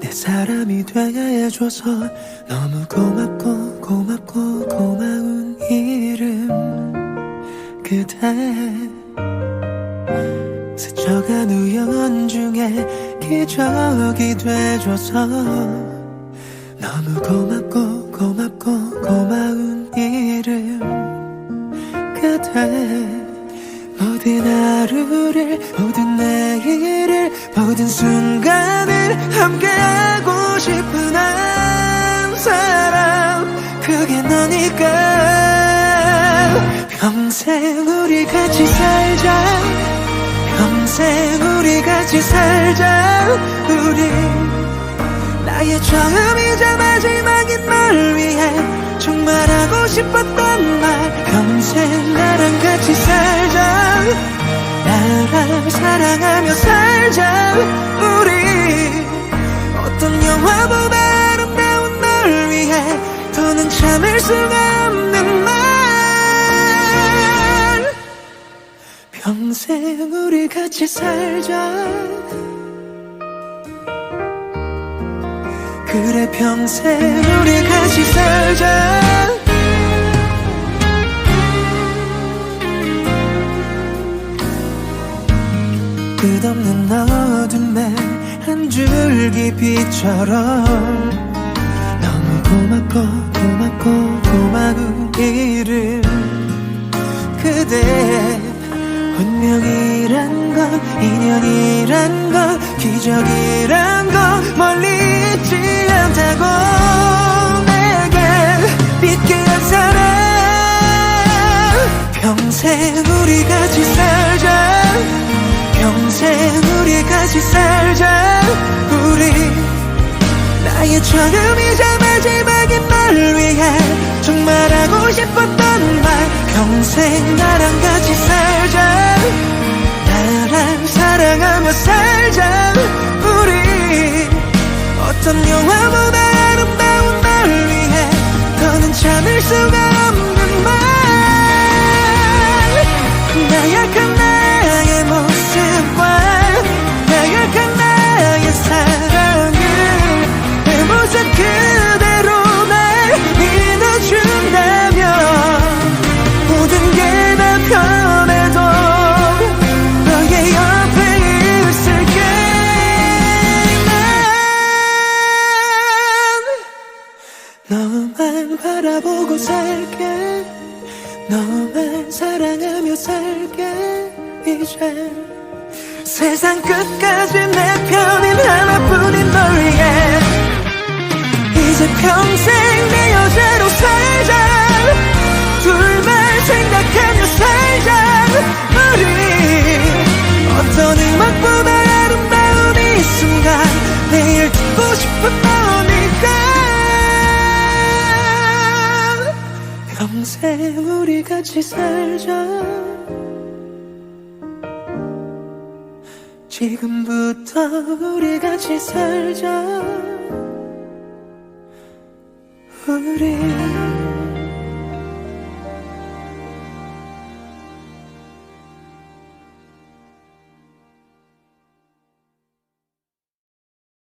내 사람이 되게 해줘서 너무 고맙고 고맙고 고마운 이름. 그대 스쳐간 우연 중에 기적이 돼줘서 너무 고맙고 고맙고 고마운 이름. 그대 모든 하루를 모든 내일을 모든 순간 그게 너니까 평생 우리 같이 살자. 평생 우리 같이 살자. 우리 나의 처음이자 마지막인 널 위해 정말 하고 싶었던 말. 평생 나랑 같이 살자. 나랑 사랑하며 살자 수가 없는 말. 평생 우리 같이 살자. 그래 평생 우리 같이 살자. 끝없는 어둠에 한 줄기 빛처럼 고맙고 고맙고 고마운 이름 그대 운명이란 건 인연이란 건 기적이란 건 멀리 있지 않다고 내게 믿게 한 사람. 평생 우리 같이 살자. 평생 우리 같이 살자. 우리 나의 처음이자 해 정말 하고 싶었던 말. 평생 나랑 같이 살자. 나랑 사랑하며 살자. 우리 어떤 영화보다 아름다운 널 위해 더는 참을 수가 없는 말. 나약한 바라보고 살게. 너만 사랑하며 살게 이제. 세상 끝까지 내 편인 하나뿐인 널 위해 이제 평생 내 여자로 살자. 둘만 생각하며 살자. 우리 어떤 음악보다 아름다운 이 순간 내일 듣고 싶은 너니까 평생 우리 같이 살자. 지금부터 우리 같이 살자. 우리